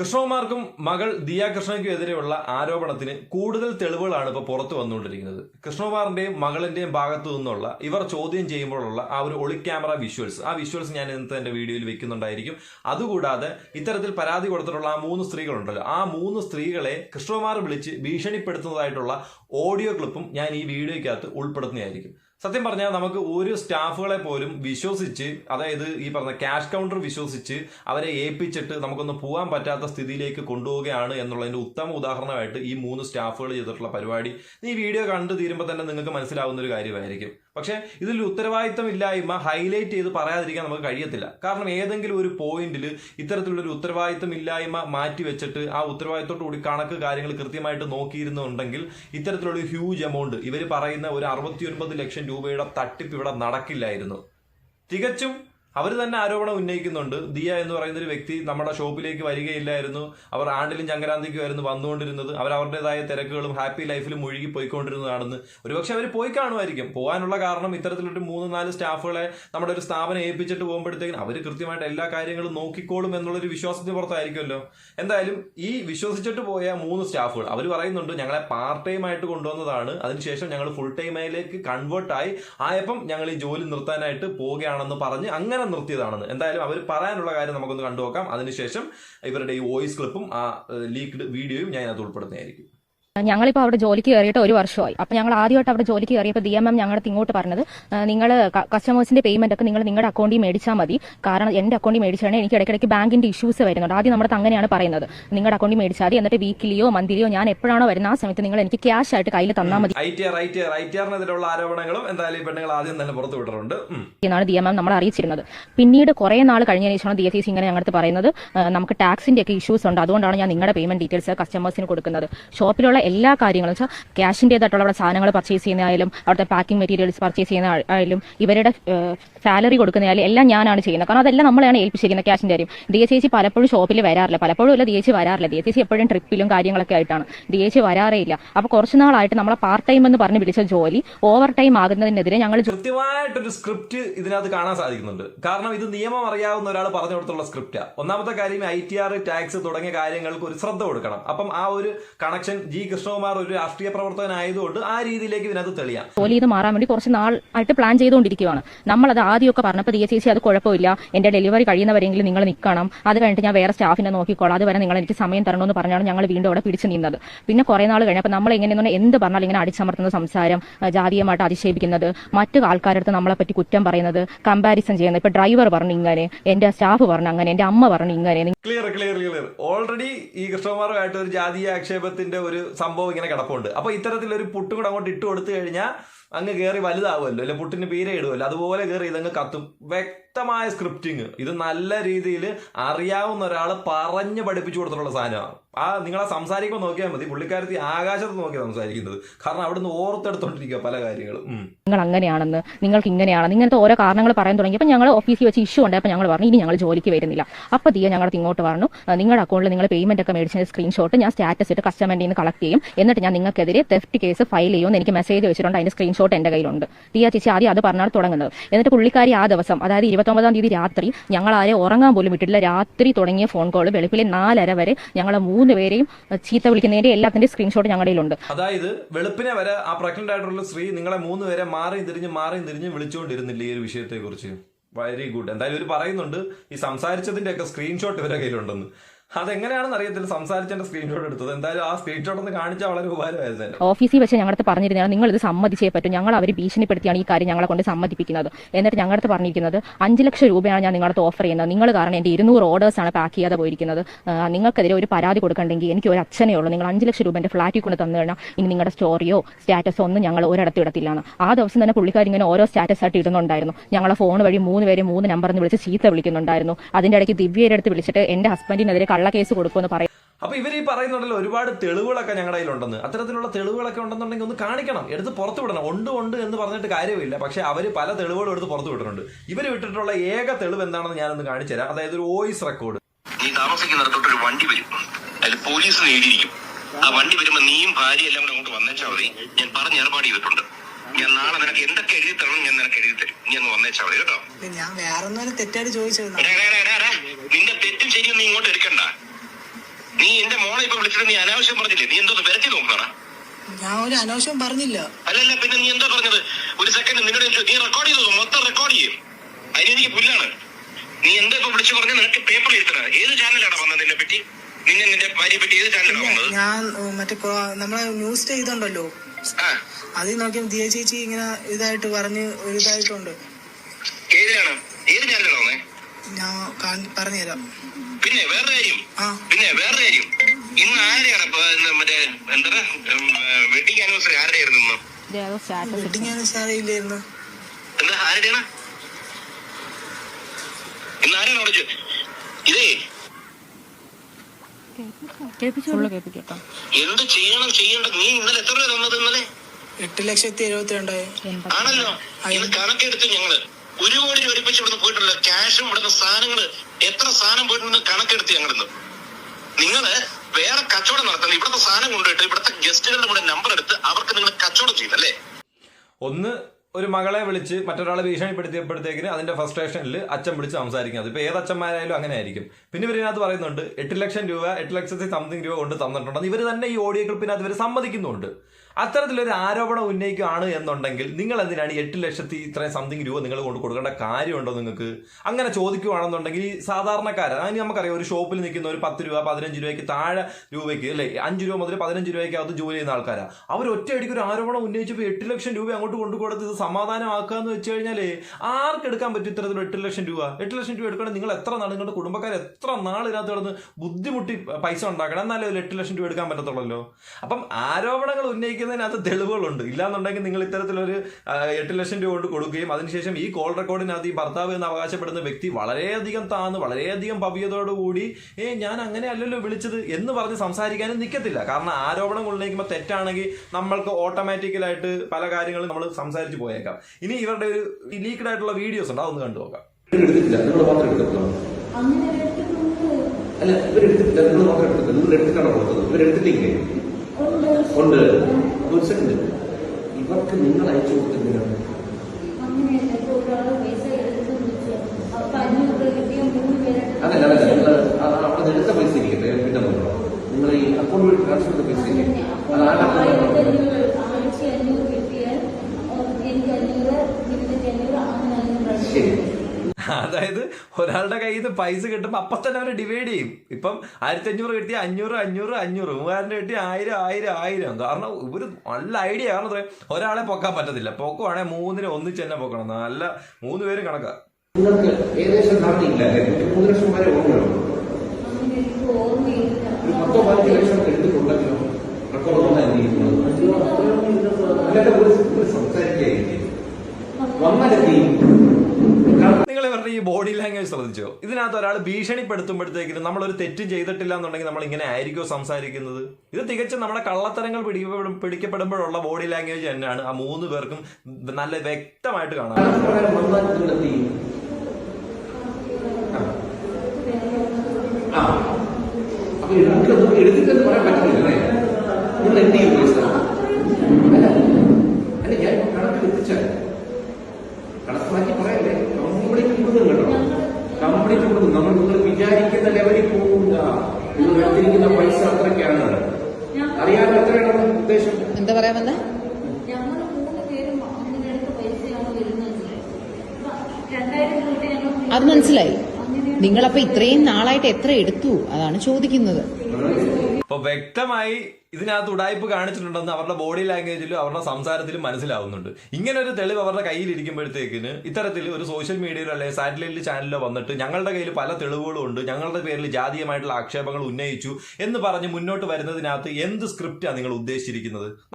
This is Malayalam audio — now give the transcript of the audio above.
കൃഷ്ണകുമാർക്കും മകൾ ദിയ കൃഷ്ണയ്ക്കും എതിരെയുള്ള ആരോപണത്തിന് കൂടുതൽ തെളിവുകളാണ് ഇപ്പോൾ പുറത്തു വന്നുകൊണ്ടിരിക്കുന്നത്. കൃഷ്ണകുമാറിന്റെയും മകളിന്റെയും ഭാഗത്തു നിന്നുള്ള ഇവർ ചോദ്യം ചെയ്യുമ്പോഴുള്ള ആ ഒരു ഒളി ക്യാമറ വിഷ്വൽസ് ആ വിഷ്വൽസ് ഞാൻ ഇന്നത്തെ എന്റെ വീഡിയോയിൽ വെക്കുന്നുണ്ടായിരിക്കും. അതുകൂടാതെ ഇത്തരത്തിൽ പരാതി കൊടുത്തിട്ടുള്ള ആ മൂന്ന് സ്ത്രീകളുണ്ടല്ലോ. ആ മൂന്ന് സ്ത്രീകളെ കൃഷ്ണകുമാർ വിളിച്ച് ഭീഷണിപ്പെടുത്തുന്നതായിട്ടുള്ള ഓഡിയോ ക്ലിപ്പും ഞാൻ ഈ വീഡിയോയ്ക്കകത്ത് ഉൾപ്പെടുത്തുന്നതായിരിക്കും. സത്യം പറഞ്ഞാൽ നമുക്ക് ഒരു സ്റ്റാഫുകളെ പോലും വിശ്വസിച്ച് അതായത് ഈ പറഞ്ഞ ക്യാഷ് കൗണ്ടർ വിശ്വസിച്ച് അവരെ ഏൽപ്പിച്ചിട്ട് നമുക്കൊന്ന് പോകാൻ പറ്റാത്ത സ്ഥിതിയിലേക്ക് കൊണ്ടുപോവുകയാണ് എന്നുള്ളതിന്റെ ഉത്തമ ഉദാഹരണമായിട്ട് ഈ മൂന്ന് സ്റ്റാഫുകൾ ചെയ്തിട്ടുള്ള പരിപാടി. ഈ വീഡിയോ കണ്ടു തീരുമ്പോൾ തന്നെ നിങ്ങൾക്ക് മനസ്സിലാവുന്ന ഒരു കാര്യമായിരിക്കും. പക്ഷേ ഇതിൽ ഉത്തരവാദിത്തം ഇല്ലായ്മ ഹൈലൈറ്റ് ചെയ്ത് പറയാതിരിക്കാൻ നമുക്ക് കഴിയത്തില്ല. കാരണം ഏതെങ്കിലും ഒരു പോയിന്റിൽ ഇത്തരത്തിലുള്ള ഒരു ഉത്തരവാദിത്തം ഇല്ലായ്മ മാറ്റി വെച്ചിട്ട് ആ ഉത്തരവാദിത്തത്തോടു കൂടി കണക്ക് കാര്യങ്ങൾ കൃത്യമായിട്ട് നോക്കിയിരുന്നുണ്ടെങ്കിൽ ഇത്തരത്തിലുള്ള ഹ്യൂജ് എമൗണ്ട് ഇവർ പറയുന്ന ഒരു അറുപത്തിയൊൻപത് ലക്ഷം രൂപയുടെ തട്ടിപ്പ് ഇവിടെ നടക്കില്ലായിരുന്നു. തികച്ചും അവർ തന്നെ ആരോപണം ഉന്നയിക്കുന്നുണ്ട്. ദിയ എന്ന് പറയുന്ന ഒരു വ്യക്തി നമ്മുടെ ഷോപ്പിലേക്ക് വരികയില്ലായിരുന്നു. അവർ ആണ്ടിലും ചങ്കരാന്തിക്കുമായിരുന്നു വന്നുകൊണ്ടിരുന്നത്. അവർ അവരുടേതായ തിരക്കുകളും ഹാപ്പി ലൈഫിലും മുഴുകി പോയിക്കൊണ്ടിരുന്നതാണെന്ന്. ഒരുപക്ഷെ അവർ പോയി കാണുമായിരിക്കും. പോകാനുള്ള കാരണം ഇത്തരത്തിലൊരു മൂന്ന് നാല് സ്റ്റാഫുകളെ നമ്മുടെ ഒരു സ്ഥാപനം ഏൽപ്പിച്ചിട്ട് പോകുമ്പോഴത്തേക്കും അവർ കൃത്യമായിട്ട് എല്ലാ കാര്യങ്ങളും നോക്കിക്കോളും എന്നുള്ളൊരു വിശ്വാസത്തിന് പുറത്തായിരിക്കുമല്ലോ. എന്തായാലും ഈ വിശ്വസിച്ചിട്ട് പോയ മൂന്ന് സ്റ്റാഫുകൾ അവർ പറയുന്നുണ്ട് ഞങ്ങളെ പാർട്ട് ടൈം ആയിട്ട് കൊണ്ടുവന്നതാണ്. അതിനുശേഷം ഞങ്ങൾ ഫുൾ ടൈമിലേക്ക് കൺവേർട്ടായി ആയപ്പം ഞങ്ങൾ ഈ ജോലി നിർത്താനായിട്ട് പോവുകയാണെന്ന് പറഞ്ഞ് അങ്ങനെ നിർത്തിയതാണെന്ന്. എന്തായാലും അവർ പറയാനുള്ള കാര്യം നമുക്കൊന്ന് കണ്ടുനോക്കാം. അതിനുശേഷം ഇവരുടെ ഈ വോയിസ് ക്ലിപ്പും ആ ലീക്ക്ഡ് വീഡിയോയും ഞാൻ അത് ഉൾപ്പെടുന്നതായിരിക്കും. ഞങ്ങളിപ്പോൾ അവിടെ ജോലിക്ക് കയറിയിട്ട് ഒരു വർഷമായി. അപ്പോൾ ഞങ്ങൾ ആദ്യമായിട്ട് അവിടെ ജോലിക്ക് കയറിയപ്പോൾ ഡി എം എം ഞങ്ങളുടെ ഇങ്ങോട്ട് പറഞ്ഞത് നിങ്ങൾ കസ്റ്റമേഴ്സിന്റെ പേയ്മെന്റ് ഒക്കെ നിങ്ങൾ നിങ്ങളുടെ അക്കൗണ്ടിൽ മേടിച്ചാൽ മതി. കാരണം എന്റെ അക്കൗണ്ടിൽ മേടിച്ചാണെങ്കിൽ എനിക്ക് ഇടയ്ക്കിടയ്ക്ക് ബാങ്കിന്റെ ഇഷ്യൂസ് വരുന്നുണ്ട്. ആദ്യം നമ്മുടെ അങ്ങനെയാണ് പറയുന്നത്. നിങ്ങളുടെ അക്കൗണ്ടിൽ മേടിച്ചാൽ മതി എന്നിട്ട് വീക്കിലിയോ മന്തിലിയോ ഞാൻ എപ്പോഴാണോ വരുന്ന ആ സമയത്ത് നിങ്ങൾ എനിക്ക് ക്യാഷ് ആയിട്ട് കയ്യിൽ തന്നാൽ മതി. ആരോപണങ്ങളും എന്തായാലും പെണ്ണുങ്ങൾ ആദ്യം തന്നെ പുറത്തു വിട്ടിട്ടുണ്ട്. എന്നാണ് ഡി എം എം നമ്മളെ അറിയിച്ചിരുന്നത്. പിന്നീട് കുറെ നാൾ കഴിഞ്ഞതിന് ശേഷമാണ് ഡി എസ് സി ഇങ്ങനെ ഞങ്ങളുടെ പറയുന്നത്. നമുക്ക് ടാക്സിന്റെ ഒക്കെ ഇഷ്യൂസ് ഉണ്ട്. അതുകൊണ്ടാണ് ഞാൻ നിങ്ങളുടെ പേയ്മെന്റ് ഡീറ്റെയിൽസ് കസ്റ്റമേഴ്സിന് കൊടുക്കുന്നത്. ഷോപ്പിലുള്ള എല്ലാ കാര്യങ്ങളും. വെച്ചാൽ ക്യാഷിന്റെതായിട്ടുള്ള അവിടെ സാധനങ്ങൾ പർച്ചേസ് ചെയ്യുന്നതായാലും അവിടുത്തെ പാക്കിംഗ് മെറ്റീരിയൽസ് പർച്ചേസ് ചെയ്യുന്ന ആയാലും ഇവരുടെ സാലറി കൊടുക്കുന്നതായാലും എല്ലാം ഞാനാണ് ചെയ്യുന്നത്. കാരണം അതെല്ലാം നമ്മളെയാണ് ഏൽപ്പിച്ചിരിക്കുന്നത് ക്യാഷിന്റെ കാര്യം. ഡി എസ് സി പലപ്പോഴും ഷോപ്പിൽ വരാറില്ല. പലപ്പോഴും ഇല്ല ഡി എച്ച് വരാറില്ല. ഡി സി എപ്പോഴും ട്രിപ്പിലും കാര്യങ്ങളൊക്കെ ആയിട്ടാണ്. ഡി എച്ച് വരാറേ ഇല്ല. അപ്പോൾ കുറച്ച് നാളായിട്ട് നമ്മളെ പാർട്ട് ടൈം എന്ന് പറഞ്ഞ് വിളിച്ച ജോലി ഓവർ ടൈം ആകുന്നതിനെതിരെ ഞങ്ങൾ കൃത്യമായിട്ടൊരു സ്ക്രിപ്റ്റ് ഇതിനകത്ത് കാണാൻ സാധിക്കുന്നുണ്ട്. കാരണം ഇത് നിയമം അറിയാവുന്ന ഒരാൾ പറഞ്ഞു കൊടുത്തുള്ള സ്ക്രിപ്റ്റാണ് ഒന്നാമത്തെ കാര്യം ഐ ടി ആർ ടാക്സ് തുടങ്ങിയ കാര്യങ്ങൾക്ക് ഒരു ശ്രദ്ധ കൊടുക്കണം. അപ്പം ആ ഒരു കണക്ഷൻ ജി കൃഷ്ണകുമാർ ഒരു രാഷ്ട്രീയ പ്രവർത്തകനായതുകൊണ്ട് ആ രീതിയിലേക്ക് ഇതിനകത്ത് തെളിയാം. ജോലി ചെയ്ത് മാറാൻ വേണ്ടി കുറച്ച് നാൾ ആയിട്ട് പ്ലാൻ ചെയ്തുകൊണ്ടിരിക്കുകയാണ്. നമ്മളത് ആദ്യമൊക്കെ പറഞ്ഞപ്പോൾ ഡി എസ് സി അത് കുഴപ്പമില്ല. എന്റെ ഡെലിവറി കഴിയുന്നവരെങ്കിലും നിങ്ങൾ നിൽക്കണം. അത് കഴിഞ്ഞിട്ട് ഞാൻ വേറെ സ്റ്റാഫിനെ നോക്കിക്കോളാം. അതുവരെ നിങ്ങൾ എനിക്ക് സമയം തരണമെന്ന് പറഞ്ഞാണ് ഞങ്ങൾ വീണ്ടും അവിടെ പിടിച്ചു നിന്നത്. പിന്നെ കുറെ നാൾ കഴിഞ്ഞപ്പോൾ നമ്മൾ എങ്ങനെയെന്ന് എന്ത് പറഞ്ഞാൽ ഇങ്ങനെ അടിച്ചമർത്തുന്ന സംസാരം ജാതീയമായിട്ട് അധിക്ഷേപിക്കുന്നത് മറ്റു ആൾക്കാരടുത്ത് നമ്മളെ പറ്റി കുറ്റം പറയുന്നത് കമ്പാരിസൺ ചെയ്യുന്നത്. ഇപ്പൊ ഡ്രൈവർ പറഞ്ഞു ഇങ്ങനെ എന്റെ സ്റ്റാഫ് പറഞ്ഞു അങ്ങനെ എന്റെ അമ്മ പറഞ്ഞു ഇങ്ങനെ. ക്ലിയർ ക്ലിയർ ക്ലിയർ ഓൾറെഡി ഈ കൃഷ്ണകുമാറുമായിട്ട് ഒരു ജാതീയ ആക്ഷേപത്തിന്റെ ഒരു സംഭവം ഇങ്ങനെ കിടപ്പുണ്ട്. അപ്പൊ ഇത്തരത്തിലൊരു പുട്ട് കൂടെ അങ്ങോട്ട് ഇട്ട് കൊടുത്തു കഴിഞ്ഞാൽ അങ്ങ് കയറി വലുതാവുമല്ലോ അല്ലെ? പുട്ടിന് പീരെ ഇടുമല്ലോ അതുപോലെ കയറി ഇതങ്ങ് കത്തും. വ്യക്തമായ സ്ക്രിപ്റ്റിങ് ഇത് നല്ല രീതിയിൽ അറിയാവുന്ന ഒരാൾ പറഞ്ഞ് പഠിപ്പിച്ചു കൊടുത്തിട്ടുള്ള സാധനമാണ്. ആ നിങ്ങളെ സംസാരിക്കുമ്പോൾ നോക്കിയാൽ മതി. പുള്ളിക്കാരത്തി ആകാശത്ത് നോക്കി സംസാരിക്കുന്നത്. കാരണം അവിടുന്ന് ഓർത്തെടുത്തോണ്ടിരിക്കുക പല കാര്യങ്ങളും. നിങ്ങൾ അങ്ങനെയാണെന്ന് നിങ്ങൾക്ക് ഇങ്ങനെയാണെന്ന് ഇങ്ങനത്തെ ഓരോ കാരണങ്ങൾ പറയാൻ തുടങ്ങി. തുടങ്ങിയപ്പോൾ ഞങ്ങൾ ഓഫീസിൽ വെച്ച് ഇഷ്യൂ ഉണ്ടായപ്പോൾ ഞങ്ങൾ പറഞ്ഞു ഇനി ഞങ്ങൾ ജോലിക്ക് വരുന്നില്ല. അപ്പോൾ തീയ ഞങ്ങളുടെ ഇങ്ങോട്ട് പറഞ്ഞു നിങ്ങളുടെ അക്കൗണ്ടിൽ നിങ്ങൾ പേയ്മെന്റ് ഒക്കെ മേടിച്ച സ്ക്രീൻഷോട്ട് ഞാൻ സ്റ്റാറ്റസ് ഇട്ട് കസ്റ്റമറിൽ നിന്ന് കളക്ട് ചെയ്യും. എന്നിട്ട് ഞാൻ നിങ്ങൾക്കെതിരെ തെഫ്റ്റ് കേസ് ഫയൽ ചെയ്യുമെന്ന് എനിക്ക് മെസ്സേജ് വെച്ചിട്ടുണ്ട്. അതിന്റെ സ്ക്രീൻഷോട്ട് എന്റെ കയ്യിലുണ്ട്. ദിയ ചേച്ചി ആദ്യം അത് പറഞ്ഞാണ് തുടങ്ങുന്നത്. എന്നിട്ട് പുള്ളിക്കാരി ആ ദിവസം അതായത് ഇരുപത്തൊമ്പതാം തീയതി രാത്രി ഞങ്ങൾ ആരെ ഉറങ്ങാൻ പോലും വിട്ടിട്ടില്ല. രാത്രി തുടങ്ങിയ ഫോൺ കോൾ വെളുപ്പിലെ നാലര വരെ ഞങ്ങളെ മൂന്ന് പേരെയും ചീത്ത വിളിക്കുന്നതിന്റെ എല്ലാത്തിന്റെ സ്ക്രീൻഷോട്ട് ഞങ്ങളുടെ അതായത് വെളുപ്പിനെ വരെ ആ പ്രഗ്നന്റ് ആയിട്ടുള്ള സ്ത്രീ നിങ്ങളെ മൂന്ന് പേരെ മാറി തിരിഞ്ഞ് മാറി തിരിഞ്ഞ് വിളിച്ചുകൊണ്ടിരുന്നില്ല ഈ ഒരു വിഷയത്തെ കുറിച്ച് വെരി ഗുഡ് എന്തായാലും ഇവർ പറയുന്നുണ്ട് ഈ സംസാരിച്ചതിന്റെ ഒക്കെ സ്ക്രീൻഷോട്ട് ഇവരുടെ കയ്യിലുണ്ടെന്ന്. അതെങ്ങനെയാണെന്ന് അറിയത്തില്ല. സംസാരിച്ചതിന്റെ സ്ക്രീൻഷോട്ട് എടുത്തത്. എന്തായാലും ആ സ്ക്രീൻഷോട്ട് ഒന്ന് കാണിച്ചാൽ വളരെ ഉപകാരമായിരുന്നു. ഓഫീസിൽ വെച്ച് ഞങ്ങളടുത്ത് പറഞ്ഞിരുന്നത് നിങ്ങൾ ഇത് സമ്മതിച്ചേ പറ്റും. ഞങ്ങൾ അവർ ഭീഷണിപ്പെടുത്തിയാണ് ഈ കാര്യം ഞങ്ങളെ കൊണ്ട് സമ്മതിപ്പിക്കുന്നത്. എന്നിട്ട് ഞങ്ങളടുത്ത് പറഞ്ഞിരിക്കുന്നത് അഞ്ച് ലക്ഷം രൂപയാണ് ഞാൻ നിങ്ങളടുത്ത് ഓഫർ ചെയ്യുന്നത്. നിങ്ങൾ കാരണം എന്റെ ഇരുന്നൂറ് ഓർഡേഴ്സാണ് പാക്ക് ചെയ്യാതെ പോയിരിക്കുന്നത്. നിങ്ങൾക്കെതിരെ ഒരു പരാതി കൊടുക്കണ്ടെങ്കിൽ എനിക്ക് ഒരു അച്ഛനേ ഉള്ളൂ. നിങ്ങൾ അഞ്ച് ലക്ഷം രൂപ എന്റെ ഫ്ലാറ്റിൽ കൊണ്ട് തന്നു കഴിഞ്ഞാൽ ഇനി നിങ്ങളുടെ സ്റ്റോറിയോ സ്റ്റാറ്റസോ ഒന്നും ഞങ്ങൾ ഒരിടത്ത് ഇടത്തില്ലാണ് ആ ദിവസം തന്നെ പുള്ളിക്കാർ ഇങ്ങനെ ഓരോ സ്റ്റാറ്റസ് ആയിട്ട് ഇടുന്നുണ്ടായിരുന്നു. ഞങ്ങളെ ഫോൺ വഴി മൂന്ന് പേര് മൂന്ന് നമ്പറിൽ നിന്ന് വിളിച്ച് ചീത്ത വിളിക്കുന്നുണ്ടായിരുന്നു. അതിന്റെ ഇടയ്ക്ക് ദിവ്യയുടെ അടുത്ത് വിളിച്ചിട്ട് എന്റെ ഹസ്ബൻഡിനെതിരെ കള്ളക്കേസ് കൊടുക്കുമെന്ന് പറയും. അപ്പൊ ഇവർ ഈ പറയുന്നുണ്ടല്ലോ ഒരുപാട് തെളിവുകളൊക്കെ ഞങ്ങളുടെ കയ്യിലുണ്ടെന്ന്. അത്തരത്തിലുള്ള തെളിവുകളൊക്കെ ഉണ്ടെന്നുണ്ടെങ്കിൽ ഒന്ന് കാണിക്കണം. എടുത്ത് പുറത്തു വിടണം. ഉണ്ട് ഉണ്ട് എന്ന് പറഞ്ഞിട്ട് കാര്യമില്ല. പക്ഷെ അവർ പല തെളിവുകളും എടുത്ത് പുറത്തു വിടുന്നുണ്ട് ഇവർ വിട്ടിട്ടുള്ള ഏക തെളിവ് എന്താണെന്ന് ഞാനൊന്ന് കാണിച്ചു തരാം. അതായത് ഒരു വോയിസ് റെക്കോർഡ്. നീ താമസിക്കുന്നിടത്തോട്ട് ഒരു വണ്ടി വരും. അതിൽ പോലീസ് നേടിയിരിക്കും ആ വണ്ടി വരുമ്പോ നീയും ഭാര്യ എല്ലാം കൂടെ അങ്ങോട്ട് വന്നേച്ചാ മതി. ഞാൻ പറഞ്ഞ് ഏർപ്പാട് ചെയ്തിട്ടുണ്ട്. ഞാൻ നാളെ നിനക്ക് എന്തൊക്കെ എഴുതി തരണം ഞാൻ നിനക്ക് എഴുതി തരും. നീ അങ്ങ് വന്നേച്ചാ മതി കേട്ടോ. ഞാൻ വേറെ ഒന്നും തെറ്റായിട്ട് ചോദിച്ചത് ശരിയും നീ ഇങ്ങോട്ട് എടുക്കണ്ട. നീ എന്റെ മോളെ ഇപ്പൊ വിളിച്ചിട്ട് നീ അനാവശ്യം പറഞ്ഞില്ലേ? നീ എന്തോ വിരട്ടി നോക്കണ ഞാൻ ഒരു അനാവശ്യം പറഞ്ഞില്ല. അല്ലല്ല പിന്നെ നീ എന്താ പറഞ്ഞത്? ഒരു സെക്കൻഡ് നിന്നോട് ചോ- നീ റെക്കോർഡ് ചെയ്തോ? മൊത്തം റെക്കോർഡ് ചെയ്യും. അതിന് എനിക്ക് പുല്ലാണ്. നീ എന്താ ഇപ്പൊ വിളിച്ചു പറഞ്ഞ നിനക്ക് പേപ്പർ എഴുതണ ഏത് ചാനലാണ് വന്നത് നിന്നെ പറ്റി? നിന്നെ നിന്റെ ഭാര്യയെ പറ്റി ഏത് ചാനലാണ് വന്നത്? ഞാൻ മറ്റേ നമ്മളെ ന്യൂസ് ചെയ്തുണ്ടല്ലോ അതിൽ നോക്കിയാൽ ദിയ ചേച്ചി ഇങ്ങനെ ഇതായിട്ട് പറഞ്ഞ് ഇതായിട്ടുണ്ട്. ഏത് ചാനലാണ് വന്നേ? ഞാൻ പറഞ്ഞുതരാം. പിന്നെ വേറെ കാര്യം. പിന്നെ വേറെ കാര്യം. ഇന്ന് ആരെയാണ് ഇപ്പൊ മറ്റേ എന്താ വെഡിങ് ആനിവേഴ്സറി ആരുടെ ആയിരുന്നു ഇന്ന്? സ്റ്റാറ്റസ് വെഡിങ് ആനിവേഴ്സറി ഇല്ലായിരുന്നു. എന്താ ആരുടെയാണ്? ഇന്ന് ആരാണ് അവിടെ ഇതേ. എന്ത് ചെയ്യണം ചെയ്യണ്ട നീ ഇന്നലെ എത്ര രൂപ തന്നത് ഇന്നലെ? എട്ട് ലക്ഷത്തി എഴുപത്തി രണ്ടായി ആണല്ലോ. ഇത് കണക്കെടുത്ത് ഞങ്ങൾ. ഒരു കോടി രൂപ ഒരുമിച്ച് ഇവിടുന്ന് പോയിട്ടുള്ള ക്യാഷും ഇവിടുന്ന് സാധനങ്ങൾ എത്ര സാധനം പോയിട്ടുണ്ടെന്ന് കണക്കെടുത്ത് ഞങ്ങളിന്ന്. നിങ്ങൾ വേറെ കച്ചവടം നടത്തുന്നത് ഇവിടുത്തെ സാധനം കൊണ്ടുപോയിട്ട് ഇവിടുത്തെ ഗസ്റ്റുകളുടെ കൂടെ നമ്പർ എടുത്ത് അവർക്ക് നിങ്ങൾ കച്ചവടം ചെയ്യുന്നല്ലേ ഒന്ന് ഒരു മകളെ വിളിച്ച് മറ്റൊരാളെ ഭീഷണിപ്പെടുത്തിയപ്പോഴത്തേക്കിന് അതിന്റെ ഫ്രസ്ട്രേഷനിൽ അച്ഛൻ വിളിച്ച് സംസാരിക്കുന്നത്. ഇപ്പൊ ഏത് അച്ഛന്മാരായാലും അങ്ങനെ ആയിരിക്കും പിന്നെ ഇവർ ഇതിനകത്ത് പറയുന്നുണ്ട് എട്ട് ലക്ഷം രൂപ എട്ട് ലക്ഷത്തി സംതിങ് രൂപ കൊണ്ട് തന്നിട്ടുണ്ടെന്ന്. ഇവർ തന്നെ ഈ ഓഡിയോ ക്ലിപ്പിനകത്ത് ഇവർ സമ്മതിക്കുന്നുണ്ട്. അത്തരത്തിലൊരു ആരോപണം ഉന്നയിക്കുകയാണ് എന്നുണ്ടെങ്കിൽ നിങ്ങൾ എന്തിനാണ് എട്ട് ലക്ഷത്തി ഇത്രയും സംതിങ് രൂപ നിങ്ങൾ കൊണ്ട് കൊടുക്കേണ്ട കാര്യമുണ്ടോ നിങ്ങൾക്ക്? അങ്ങനെ ചോദിക്കുകയാണെന്നുണ്ടെങ്കിൽ ഈ സാധാരണക്കാരൻ അതിന് നമുക്കറിയാം ഒരു ഷോപ്പിൽ നിൽക്കുന്ന ഒരു പത്ത് രൂപ പതിനഞ്ച് രൂപയ്ക്ക് താഴെ രൂപയ്ക്ക് അല്ലേ അഞ്ച് രൂപ മുതൽ പതിനഞ്ച് രൂപയ്ക്കകത്ത് അത് ജോലി ചെയ്യുന്ന ആൾക്കാരാണ് അവർ ഒറ്റയടിക്ക് ഒരു ആരോപണം ഉന്നയിച്ചപ്പോൾ എട്ട് ലക്ഷം രൂപ അങ്ങോട്ട് കൊണ്ടു കൊടുത്ത് ഇത് സമാധാനമാക്കുക എന്ന് വെച്ച് കഴിഞ്ഞാൽ ആർക്ക് എടുക്കാൻ പറ്റും ഇത്തരത്തിൽ എട്ട് ലക്ഷം രൂപ? എട്ട് ലക്ഷം രൂപ എടുക്കണം നിങ്ങൾ എത്ര നാൾ നിങ്ങളുടെ കുടുംബക്കാർ എത്ര നാൾ ഇതിനകത്ത് കിടന്ന് ബുദ്ധിമുട്ടി പൈസ ഉണ്ടാക്കണം? എന്നാലേ ഒരു എട്ട് ലക്ഷം രൂപ എടുക്കാൻ പറ്റത്തുള്ളല്ലോ. അപ്പം ആരോപണങ്ങൾ ഉന്നയിക്കുന്നതിനകത്ത് തെളിവുകളുണ്ട്. ഇല്ലാന്നുണ്ടെങ്കിൽ നിങ്ങൾ ഇത്തരത്തിലൊരു എട്ട് ലക്ഷം രൂപ കൊണ്ട് കൊടുക്കുകയും അതിനുശേഷം ഈ കോൾ റെക്കോർഡിനകത്ത് ഈ ഭർത്താവ് എന്ന് അവകാശപ്പെടുന്ന വ്യക്തി വളരെയധികം താന്ന് വളരെയധികം ഭവ്യതയോടുകൂടി ഏ ഞാൻ അങ്ങനെ അല്ലല്ലോ വിളിച്ചത് എന്ന് പറഞ്ഞ് സംസാരിക്കാനും നിൽക്കത്തില്ല കാരണം ആരോപണം ഉന്നയിക്കുമ്പോൾ തെറ്റാണെങ്കിൽ നമ്മൾക്ക് ഓട്ടോമാറ്റിക്കലായിട്ട് പല കാര്യങ്ങളും നമ്മൾ സംസാരിച്ച് പോയേക്കാം. ഇനി ഇവരുടെ ഒരു ലീക്ഡ് ആയിട്ടുള്ള വീഡിയോസ് ഉണ്ട് അതൊന്ന് കണ്ടു നോക്കാം. അല്ല ഇവരെടുത്തിട്ടില്ല നിങ്ങൾ മാത്രം എടുത്തിട്ടില്ല നിങ്ങൾ എടുത്തിട്ടാണ് കൊടുത്തത്? ഇവരെടുത്തിട്ടില്ലേ? ഉണ്ട്. ഒരു സെക്കൻഡ് ഇവർക്ക് നിങ്ങൾ അയച്ചു അതല്ല അതല്ല അവിടെ എടുത്ത പൈസ ഇരിക്കട്ടെ പിന്നെ നിങ്ങൾ ഈ അക്കൗണ്ട് വഴി ട്രാൻസ്ഫർ ചെയ്ത പൈസ ഇരിക്കട്ടെ. അത് ആരുടെ അതായത് ഒരാളുടെ കയ്യിൽ നിന്ന് പൈസ കിട്ടുമ്പോൾ അപ്പം തന്നെ അവർ ഡിവൈഡ് ചെയ്യും. ഇപ്പം ആയിരത്തി അഞ്ഞൂറ് കിട്ടിയ അഞ്ഞൂറ് അഞ്ഞൂറ് അഞ്ഞൂറ്. മൂവായിരം കിട്ടിയ ആയിരം ആയിരം ആയിരം. കാരണം ഇവർ നല്ല ഐഡിയ കാരണം ഒരാളെ പൊക്കാൻ പറ്റത്തില്ല. പൊക്കുവാണെങ്കിൽ മൂന്നിന് ഒന്നിച്ച് തന്നെ പൊക്കണം. നല്ല മൂന്ന് പേരും കണക്കാ. ഏകദേശം ധാരണയില്ല നിങ്ങൾ ഇവരുടെ ഈ ബോഡി ലാംഗ്വേജ് ശ്രദ്ധിച്ചോ? ഇതിനകത്ത് ഒരാൾ ഭീഷണിപ്പെടുത്തുമ്പോഴത്തേക്കിനും ഒരു തെറ്റും ചെയ്തിട്ടില്ല എന്നുണ്ടെങ്കിൽ നമ്മൾ ഇങ്ങനെ ആയിരിക്കുമോ സംസാരിക്കുന്നത്? ഇത് തികച്ചും നമ്മുടെ കള്ളത്തരങ്ങൾ പിടിക്കപ്പെടും പിടിക്കപ്പെടുമ്പോഴുള്ള ബോഡി ലാംഗ്വേജ് തന്നെയാണ് ആ മൂന്ന് പേർക്കും നല്ല വ്യക്തമായിട്ട് കാണാം കണക്ക് പ്രകാരം വന്നാൽ നിങ്ങൾ എന്ത് ചെയ്യും ആ അപ്പൊ നമുക്ക് നമുക്ക് എടുത്തിട്ടെന്ന് പറയാൻ പറ്റുന്നില്ലേ നിങ്ങൾ എന്ത് ചെയ്യും പൈസ അല്ല അല്ല ഞാൻ കണക്ക് എത്തിച്ചാൽ കണക്ക് മാറ്റി പറയല്ലേ കംപ്ലീറ്റ് കൊടുക്കും കേട്ടോ കംപ്ലീറ്റ് കൊടുക്കും നമ്മൾ നിങ്ങൾ വിചാരിക്കുന്ന ലെവലിൽ പോകില്ല നിങ്ങൾ എടുത്തിരിക്കുന്ന പൈസ അത്രയ്ക്കാണ് അറിയാൻ എത്രയാണ് ഉദ്ദേശം എന്താ പറയാൻ വന്നേ ഞങ്ങൾ മൂന്ന് പേരും അങ്ങനെടുത്ത പൈസയാണ് വരുന്നത് രണ്ടായിരം രൂപ ഞങ്ങൾ അത് മനസ്സിലായി. നിങ്ങളപ്പോ ഇത്രയും നാളായിട്ട് എത്ര എടുത്തു? അതാണ് ചോദിക്കുന്നത്. അപ്പൊ വ്യക്തമായി ഇതിനകത്ത് ഉടായ്പ് കാണിച്ചിട്ടുണ്ടെന്ന് അവരുടെ ബോഡി ലാംഗ്വേജിലും അവരുടെ സംസാരത്തിലും മനസ്സിലാവുന്നുണ്ട്. ഇങ്ങനെ ഒരു തെളിവ് അവരുടെ കയ്യിൽ ഇരിക്കുമ്പോഴത്തേക്കിന് ഇത്തരത്തിൽ ഒരു സോഷ്യൽ മീഡിയയിലോ അല്ലെങ്കിൽ സാറ്റലൈറ്റ് ചാനലിലോ വന്നിട്ട് ഞങ്ങളുടെ കയ്യിൽ പല തെളിവുകളും ഉണ്ട്. ഞങ്ങളുടെ പേരിൽ ജാതീയമായിട്ടുള്ള ആക്ഷേപങ്ങൾ ഉന്നയിച്ചു എന്ന് പറഞ്ഞ് മുന്നോട്ട് വരുന്നതിനകത്ത് എന്ത് സ്ക്രിപ്റ്റാണ് നിങ്ങൾ ഉദ്ദേശിച്ചിരിക്കുന്നത്?